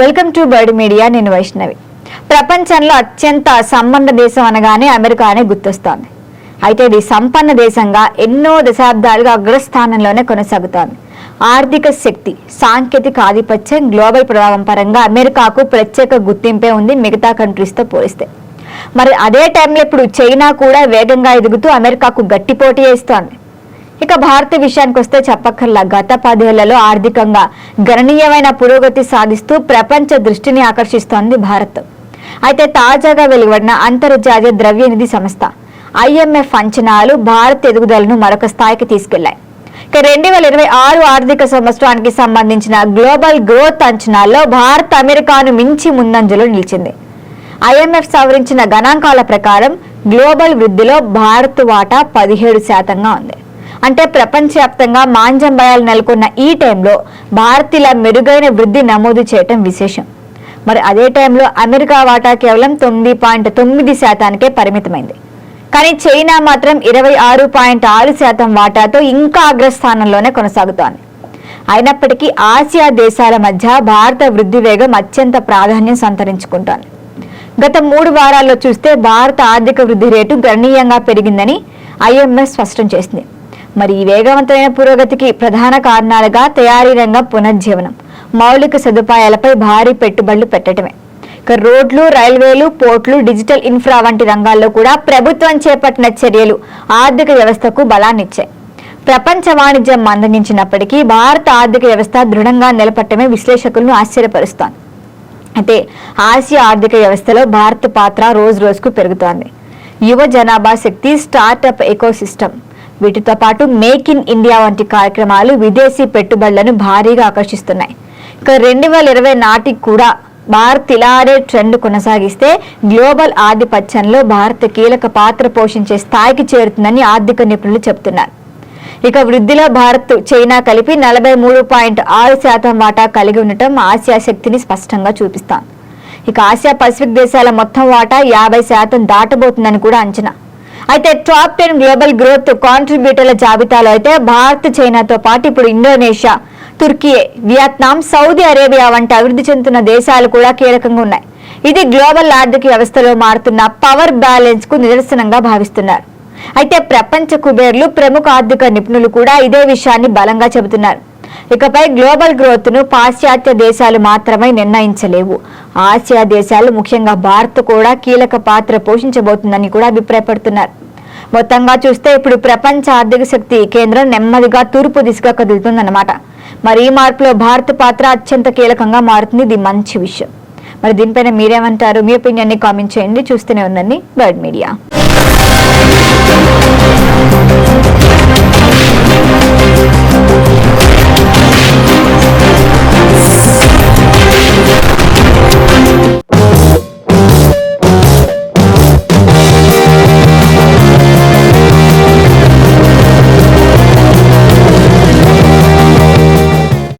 Welcome to bird media నేను వైష్ణవి. ప్రపంచంలో అత్యంత సంబంధ దేశం అనగానే అమెరికా అనే గుర్తొస్తోంది. అయితే ఇది సంపన్న దేశంగా ఎన్నో దశాబ్దాలుగా అగ్రస్థానంలోనే కొనసాగుతోంది. ఆర్థిక శక్తి సాంకేతిక ఆధిపత్యం గ్లోబల్ ప్రభావం పరంగా అమెరికాకు ప్రత్యేక గుర్తింపే ఉంది మిగతా కంట్రీస్తో పోలిస్తే. మరి అదే టైంలో ఇప్పుడు చైనా కూడా వేగంగా ఎదుగుతూ అమెరికాకు గట్టి పోటీ వేస్తోంది. ఇక భారత విషయానికి వస్తే చెప్పక్కర్లా. గత పదేళ్ళలో ఆర్థికంగా గణనీయమైన పురోగతి సాధిస్తూ ప్రపంచ దృష్టిని ఆకర్షిస్తోంది భారత్. అయితే తాజాగా వెలువడిన అంతర్జాతీయ ద్రవ్యనిధి సంస్థ ఐఎంఎఫ్ అంచనాలు భారత్ ఎదుగుదలను మరొక స్థాయికి తీసుకెళ్ళాయి. ఇక రెండు వేల ఇరవై ఆరు ఆర్థిక సంవత్సరానికి సంబంధించిన గ్లోబల్ గ్రోత్ అంచనాల్లో భారత్ అమెరికాను మించి ముందంజలో నిలిచింది. ఐఎంఎఫ్ సవరించిన గణాంకాల ప్రకారం గ్లోబల్ వృద్ధిలో భారత్ వాటా పదిహేడు శాతంగా ఉంది. అంటే ప్రపంచవ్యాప్తంగా మాంజం భయాలు నెలకొన్న ఈ టైంలో భారతీయుల మెరుగైన వృద్ధి నమోదు చేయటం విశేషం. మరి అదే టైంలో అమెరికా వాటా కేవలం తొమ్మిది పాయింట్ తొమ్మిది శాతానికే పరిమితమైంది. కానీ చైనా మాత్రం ఇరవై ఆరు పాయింట్ ఆరు శాతం వాటాతో ఇంకా అగ్రస్థానంలోనే కొనసాగుతోంది. అయినప్పటికీ ఆసియా దేశాల మధ్య భారత వృద్ధి వేగం అత్యంత ప్రాధాన్యం సంతరించుకుంటోంది. గత మూడు వారాల్లో చూస్తే భారత ఆర్థిక వృద్ధి రేటు గణనీయంగా పెరిగిందని ఐఎంఎస్ స్పష్టం చేసింది. మరి ఈ వేగవంతమైన పురోగతికి ప్రధాన కారణాలుగా తయారీ రంగం పునర్జీవనం. మౌలిక సదుపాయాలపై భారీ పెట్టుబడులు పెట్టడమే. ఇక రోడ్లు రైల్వేలు పోర్ట్లు డిజిటల్ ఇన్ఫ్రా వంటి రంగాల్లో కూడా ప్రభుత్వం చేపట్టిన చర్యలు ఆర్థిక వ్యవస్థకు బలాన్నిచ్చాయి. ప్రపంచ వాణిజ్యం మందగించినప్పటికీ భారత ఆర్థిక వ్యవస్థ దృఢంగా నిలబట్టమే విశ్లేషకులను ఆశ్చర్యపరుస్తోంది. అయితే ఆసియా ఆర్థిక వ్యవస్థలో భారత్ పాత్ర రోజు రోజుకు పెరుగుతోంది. యువ జనాభా శక్తి స్టార్టప్ ఎకోసిస్టమ్ వీటితో పాటు మేక్ ఇన్ ఇండియా వంటి కార్యక్రమాలు విదేశీ పెట్టుబడులను భారీగా ఆకర్షిస్తున్నాయి. ఇక రెండు వేల ఇరవై నాటికి కూడా భారత్ ఇలానే ట్రెండ్ కొనసాగిస్తే గ్లోబల్ ఆధిపత్యంలో భారత్ కీలక పాత్ర పోషించే స్థాయికి చేరుతుందని ఆర్థిక నిపుణులు చెబుతున్నారు. ఇక వృద్ధిలో భారత్ చైనా కలిపి నలభై మూడు పాయింట్ ఆరు శాతం వాటా కలిగి ఉండటం ఆసియా శక్తిని స్పష్టంగా చూపిస్తాం ఇక ఆసియా పసిఫిక్ దేశాల మొత్తం వాటా యాభై శాతం దాటబోతుందని కూడా అంచనా. అయితే టాప్ టెన్ గ్లోబల్ గ్రోత్ కాంట్రిబ్యూటర్ల జాబితాలో అయితే భారత్ చైనాతో పాటు ఇప్పుడు Indonesia Turkiye Vietnam Saudi Arabia వంటి అభివృద్ధి చెందుతున్న దేశాలు కూడా కీలకంగా ఉన్నాయి. ఇది గ్లోబల్ ఆర్థిక వ్యవస్థలో మారుతున్న పవర్ బ్యాలెన్స్కు నిదర్శనంగా భావిస్తున్నారు. అయితే ప్రపంచ కుబేర్లు ప్రముఖ ఆర్థిక నిపుణులు కూడా ఇదే విషయాన్ని బలంగా చెబుతున్నారు. ఇకపై గ్లోబల్ గ్రోత్ను పాశ్చాత్య దేశాలు మాత్రమే నిర్ణయించలేవు. ఆసియా దేశాలు ముఖ్యంగా భారత్ కూడా కీలక పాత్ర పోషించబోతుందని కూడా అభిప్రాయపడుతున్నారు. మొత్తంగా చూస్తే ఇప్పుడు ప్రపంచ ఆర్థిక శక్తి కేంద్రం నెమ్మదిగా తూర్పు దిశగా కదులుతుందన్నమాట. మరి ఈ మార్పులో భారత్ పాత్ర అత్యంత కీలకంగా మారుతుంది. ఇది మంచి విషయం. మరి దీనిపైన మీరేమంటారు? మీ ఒపీనియన్ని కామెంట్ చేయండి. చూస్తూనే ఉండండి. Bird media